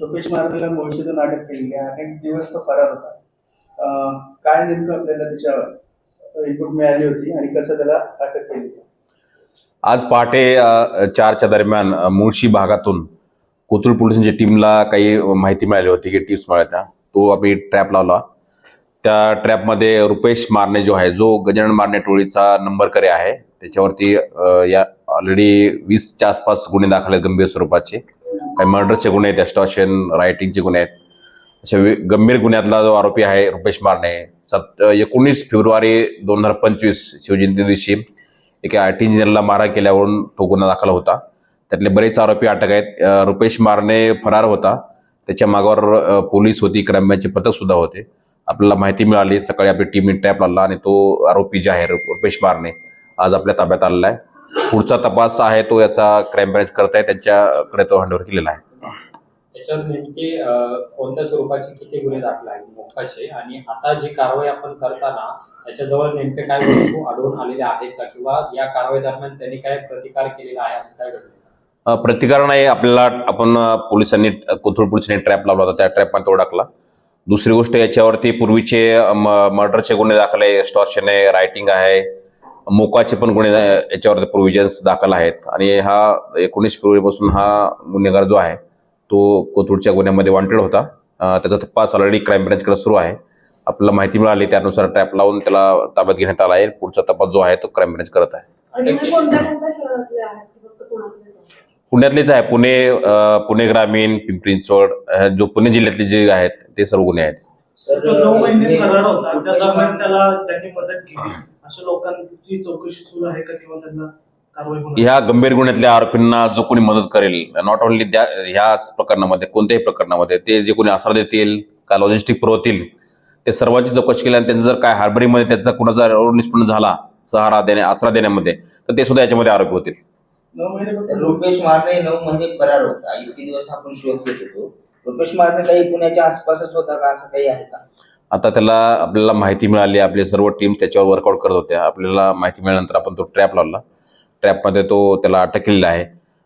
रुपेश महाराजांना मुळशीतून अटक केलेली आहे. अनेक दिवस तो फरार होता. काय नेमकं आपल्याला त्याच्या रिपोर्ट मिळाली होती आणि कसं त्याला अटक केली आज पहाटे चारच्या दरम्यान मुळशी भागातून कोथरूड पोलिसांच्या टीमला काही माहिती मिळाली होती की टिप्स मिळाल्या तो आम्ही ट्रॅप लावला. त्या ट्रॅपमध्ये रुपेश मारणे जो आहे जो गजानन मारणे टोळीचा नंबर करे आहे त्याच्यावरती या ऑलरेडी वीसच्या आसपास गुन्हे दाखल आहेत गंभीर स्वरूपाचे. काही मर्डरचे गुन्हे आहेत एस्टॉशन रायटिंगचे गुन्हे आहेत. अशा गंभीर गुन्ह्यातला जो आरोपी आहे रुपेश मारणे सत एकोणीस फेब्रुवारी दोन हजार पंचवीस शिवजयंती दिवशी एका आय टी इंजिनियरला मारा केल्यावरून तो गुन्हा दाखल होता. त्यातले बरेच आरोपी अटक आहेत. रुपेश मारणे फरार होता. त्याच्या मागावर पोलीस होती क्रम्याचे पथक सुद्धा होते. आपल्याला माहिती मिळाली सकाळी आपली टीम इंटॅप लावला आणि तो आरोपी जे आहे रु- रुपेश मारणे आज आपल्या ताब्यात आलेला आहे. पुढचा तपास आहे तो याचा क्राईम ब्रँच करत आहे त्यांच्याकडे तो हँडओव्हर केलेला आहे. नेमके कोणत्या स्वरूपाचे किती गुन्हे दाखल आहेत आणि आता जी कारवाई आपण करताना त्याच्याजवळ नेमके काय वस्तू आढळून आलेल्या आहेत का? किंवा या कारवाई दरम्यान त्यांनी काय प्रतिकार केलेला आहे असं काय घडलं अ, प्रतिकार नाही आपल्याला आपण पोलिसांनी कोथरूड पोलिसांनी ट्रॅप लावला होता त्या ट्रॅपमध्ये तो टाकला दुसरी गोष्ट याच्यावरती पूर्वीचे मर्डरचे गुन्हे दाखल आहे एक्स्टॉर्शन आहे रायटिंग आहे. मोकाचे पण गुन्हे अ, याच्यावरती प्रोव्हिजन्स दाखल आहेत. आणि हा एकोणीस फेब्रुवारीपासून हा गुन्हेगार जो आहे तो कोथरूडच्या गुन्ह्यामध्ये वॉन्टेड होता. त्याचा तपास ऑलरेडी क्राईम ब्रँचकडे सुरू आहे. आपल्याला माहिती मिळाली त्यानुसार ट्रॅप लावून त्याला ताब्यात घेण्यात आला आहे. पुढचा तपास जो आहे तो क्राईम ब्रँच करत आहे. पुण्यातलेच आहे. पुणे पुणे ग्रामीण पिंपरी चिंचवड जो पुणे जिल्ह्यातले जे आहेत ते सर्व गुन्हे आहेत. अशा लोकांची चौकशी सुरू आहे का किंवा त्यांना ह्या गंभीर गुन्ह्यातल्या आरोपींना जो कोणी मदत करेल नॉट ओन्ली त्या ह्याच प्रकरणामध्ये कोणत्याही प्रकरणामध्ये ते जे कोणी आसरा देतील का लॉजिस्टिक पुरवतील ते सर्वांची चौकशी केली आणि त्यांचं जर काय हार्बरीमध्ये त्याचा कुणाचा रोड निष्पन्न झाला सहारा देण्या आसरा देण्यामध्ये तर ते सुद्धा याच्यामध्ये आरोपी होतील. रुपेश मारणे नऊ महिने फरार होता. इतके दिवस आपण शोध घेत होतो. रुपेश मारणे काही पुण्याच्या आसपासच होता का? असं काही आहे का? आता त्याला आपल्याला माहिती मिळाली आपले सर्व टीम्स त्याच्यावर वर्कआउट करत होत्या. आपल्याला माहिती मिळाल्यानंतर आपण तो ट्रॅप लावला. ट्रॅपमध्ये तो त्याला अटक केलेला आहे.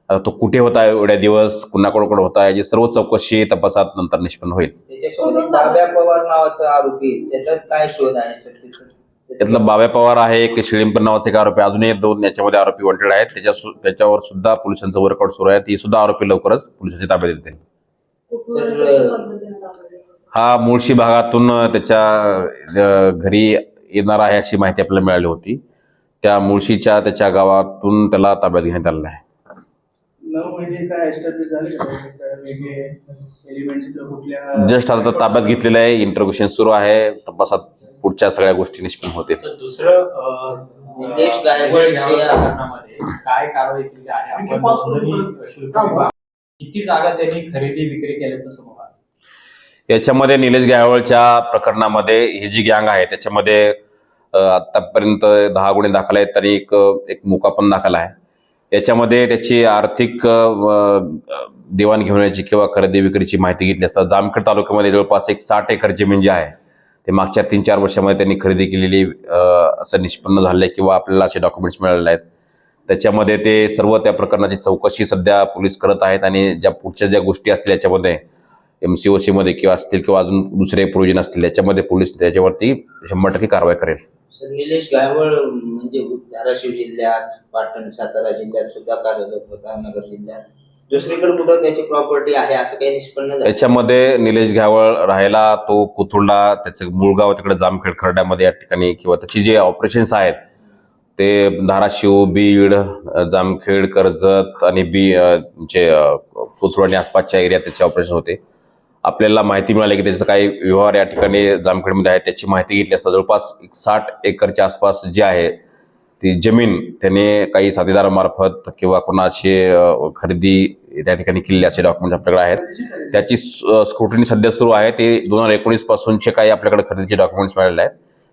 आता तो कुठे होता एवढ्या दिवस कुणाकडे होता याची सर्व चौकशी तपासात नंतर निष्पन्न होईल. पवार नावाचा आरोपी काय शोध आहे? त्यातला बाब्या पवार आहे एक शिळिंपर नावाचे एक आरोपी अजूनही दोन याच्यामध्ये आरोपी वॉन्टेड आहेत. त्याच्या सु- त्याच्यावर सुद्धा पोलिसांचं वर्कआउट सुरू आहे. ती सुद्धा आरोपी लवकरच पोलिसांच्या ताब्यात येतील हा मुळशी भागातून त्याच्या घरी येणार आहे अशी माहिती आपल्याला मिळाली होती. त्या मुळशीच्या त्याच्या गावातून त्याला ताब्यात घेण्यात आलेलं आहे. जस्ट आता ताब्यात घेतलेलं आहे इंटरोगेशन सुरू आहे तपासात पुढच्या सगळ्या गोष्टी निष्पन्न दुसरं काय कारवाई केली आहे? विभाग किती जागा त्यांनी खरेदी विक्री केल्याचं समोर याच्यामध्ये निलेश गायवळच्या प्रकरणामध्ये ही जी गँग आहे त्याच्यामध्ये आतापर्यंत दहा गुन्हे दाखल आहेत आणि एक एक मुका पण दाखल आहे. याच्यामध्ये त्याची आर्थिक अ, देवाणघेवाणीची किंवा खरेदी विक्रीची माहिती घेतली असता जामखेड तालुक्यामध्ये जवळपास एक साठ एकर जमीन जी आहे ते मागच्या तीन चार वर्षामध्ये त्यांनी खरेदी केलेली असं निष्पन्न झालं आहे किंवा आपल्याला असे डॉक्युमेंट्स मिळालेले आहेत. त्याच्यामध्ये ते सर्व त्या प्रकरणाची चौकशी सध्या पोलीस करत आहेत आणि ज्या पुढच्या ज्या गोष्टी असतील याच्यामध्ये एम सी ओ सीमध्ये किंवा असतील किंवा अजून दुसरे प्रोविजन असतील याच्यामध्ये पोलीस त्याच्यावरती शंभर टक्के कारवाई करेल. निलेश गायवळ म्हणजे धाराशिव जिल्ह्यात पाटण सातारा जिल्ह्यात सुद्धा कार्यरत होता नगर जिल्ह्यात. दुसरीकडे कुठं त्याची प्रॉपर्टी आहे असं काही निष्पन्न झालं? याच्यामध्ये निलेश घावळ राहायला तो कोथरूडला त्याचं मूळ गाव तिकडे जामखेड खरड्यामध्ये या ठिकाणी किंवा त्याची जे ऑपरेशन्स आहेत ते धाराशिव बीड जामखेड कर्जत आणि बी जे कोथरूड आणि आसपासच्या एरियात त्याचे ऑपरेशन होते. आपल्याला माहिती मिळाली की त्याचं काही व्यवहार या ठिकाणी जामखेडमध्ये आहे. त्याची माहिती घेतली असता जवळपास एक साठ एकरच्या आसपास जे आहे ती जमीन त्याने काही साथीदारामार्फत किंवा कोणाचे खरेदी त्या ठिकाणी केलेले असे डॉक्युमेंट आपल्याकडे आहेत. त्याची स्क्रुटनी सध्या सुरू आहे. ते दोन हजार एकोणीस पासूनचे काही आपल्याकडे खरेदीचे डॉक्युमेंट्स मिळालेले आहेत.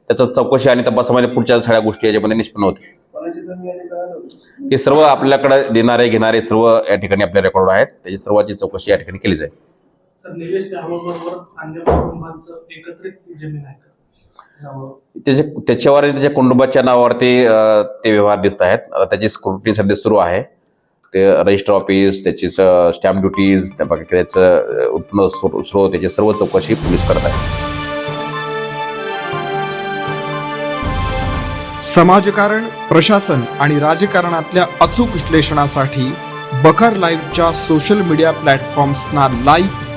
त्याचं चौकशी आणि तपासामध्ये पुढच्या सगळ्या गोष्टी याच्यामध्ये निष्पन्न होतील. ते सर्व आपल्याकडे देणारे घेणारे सर्व या ठिकाणी आपल्या रेकॉर्ड आहेत. त्याची सर्वाची चौकशी या ठिकाणी केली जाईल. तर निलेश बरोबर अन्य कुटुंबांचं एकत्रित ती जमीन आहे का? नावावर. त्याच्या त्याच्यावर त्याच्या कुटुंबाच्या नावावरती ते व्यवहार दिसत आहेत. त्याची स्क्रुटिनी सध्या सुरू आहे. ते रजिस्टर ऑफिस त्याची स्टॅम्प ड्युटीज त्या बाकी त्याचं उत्पन्न स्रो- स्रोत त्याची सर्व चौकशी पोलीस करत आहे समाजकारण प्रशासन आणि राजकारणातल्या अचूक विश्लेषणासाठी बखर लाईव्हच्या सोशल मीडिया प्लॅटफॉर्म्सना लाईक